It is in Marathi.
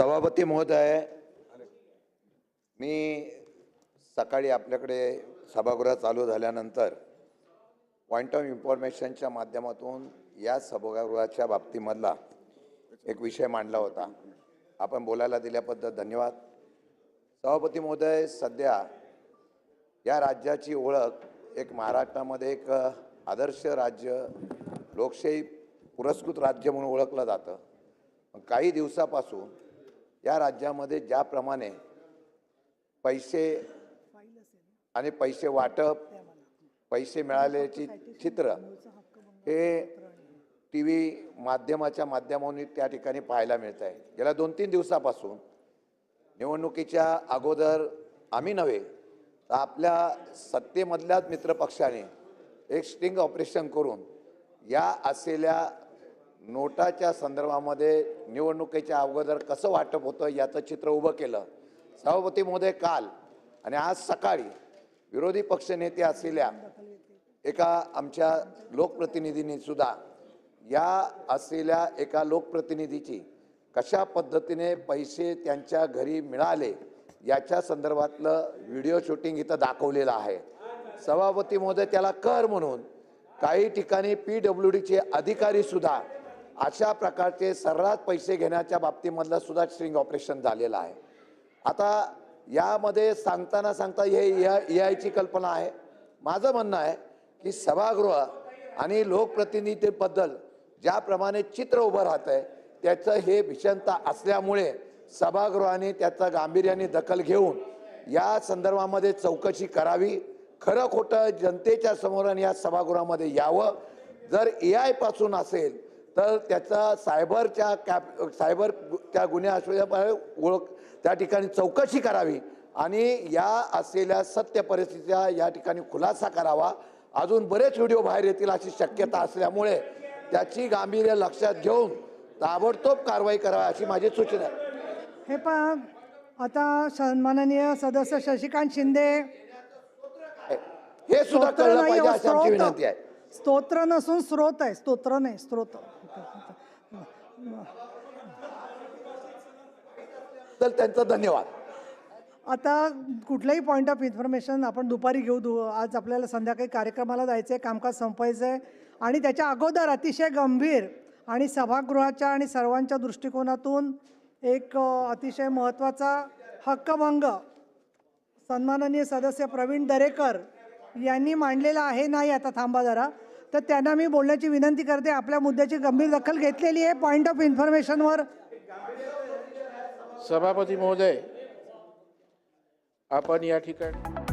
सभापती महोदय मी सकाळी आपल्याकडे सभागृह चालू झाल्यानंतर पॉईंट ऑफ इन्फॉर्मेशनच्या माध्यमातून या सभागृहाच्या बाबतीमधला एक विषय मांडला होता. आपण बोलायला दिल्याबद्दल धन्यवाद. सभापती महोदय सध्या या राज्याची ओळख एक महाराष्ट्रामध्ये एक आदर्श राज्य लोकशाही पुरस्कृत राज्य म्हणून ओळखलं जातं. काही दिवसापासून या राज्यामध्ये ज्याप्रमाणे पैसे आणि पैसे वाटप पैसे मिळाल्याची चित्र हे टी व्ही माध्यमाच्या माध्यमातून त्या ठिकाणी पाहायला मिळत आहे. गेल्या दोन तीन दिवसापासून निवडणुकीच्या अगोदर आम्ही नव्हे तर आपल्या सत्तेमधल्याच मित्रपक्षाने एक स्टिंग ऑपरेशन करून या असलेल्या नोटाच्या संदर्भामध्ये निवडणुकीच्या अगोदर कसं वाटप होतं याचं चित्र उभं केलं. सभापती महोदय काल आणि आज सकाळी विरोधी पक्षनेते असलेल्या एका आमच्या लोकप्रतिनिधींनी सुद्धा या असलेल्या एका लोकप्रतिनिधीची कशा पद्धतीने पैसे त्यांच्या घरी मिळाले याच्या संदर्भातलं व्हिडिओ शूटिंग इथं दाखवलेलं आहे. सभापती महोदय त्याला कर म्हणून काही ठिकाणी पी डब्ल्यू डीचे अधिकारीसुद्धा अशा प्रकारचे सर्रास पैसे घेण्याच्या बाबतीमधलं सुद्धा स्ट्रिंग ऑपरेशन झालेलं आहे. आता यामध्ये सांगताना सांगता हे ए आयची कल्पना आहे. माझं म्हणणं आहे की सभागृह आणि लोकप्रतिनिधीबद्दल ज्याप्रमाणे चित्र उभं राहतं आहे त्याचं हे भीषणता असल्यामुळे सभागृहाने त्याचा गांभीर्याने दखल घेऊन या संदर्भामध्ये चौकशी करावी. खरं खोटं जनतेच्या समोर आणि या सभागृहामध्ये यावं. जर ए आयपासून असेल तर त्याचा सायबरच्या कॅप सायबरच्या गुन्हे असलेल्या ओळख त्या ठिकाणी चौकशी करावी आणि या असलेल्या सत्य परिस्थितीचा या ठिकाणी खुलासा करावा. अजून बरेच व्हिडिओ बाहेर येतील अशी शक्यता असल्यामुळे त्याची गांभीर्य लक्षात घेऊन ताबडतोब कारवाई करावी अशी माझी सूचना आहे. हे पहा आता सन्माननीय सदस्य शशिकांत शिंदे. हे सुद्धा कळलं पाहिजे अशी आमची विनंती आहे. स्तोत्र नसून स्रोत आहे स्तोत्र नाही स्त्रोत तर त्यांचा धन्यवाद. आता कुठलाही पॉईंट ऑफ इन्फॉर्मेशन आपण दुपारी घेऊ दु आज आपल्याला संध्याकाळी कार्यक्रमाला जायचं आहे कामकाज संपवायचं आहे आणि त्याच्या अगोदर अतिशय गंभीर आणि सभागृहाच्या आणि सर्वांच्या दृष्टिकोनातून एक अतिशय महत्त्वाचा हक्कभंग सन्माननीय सदस्य प्रवीण दरेकर यांनी मांडलेला आहे. नाही आता थांबा जरा. तर त्यांना मी बोलण्याची विनंती करते आपल्या मुद्द्याची गंभीर दखल घेतलेली आहे. पॉईंट ऑफ इन्फॉर्मेशनवर सभापती महोदय आपण या ठिकाणी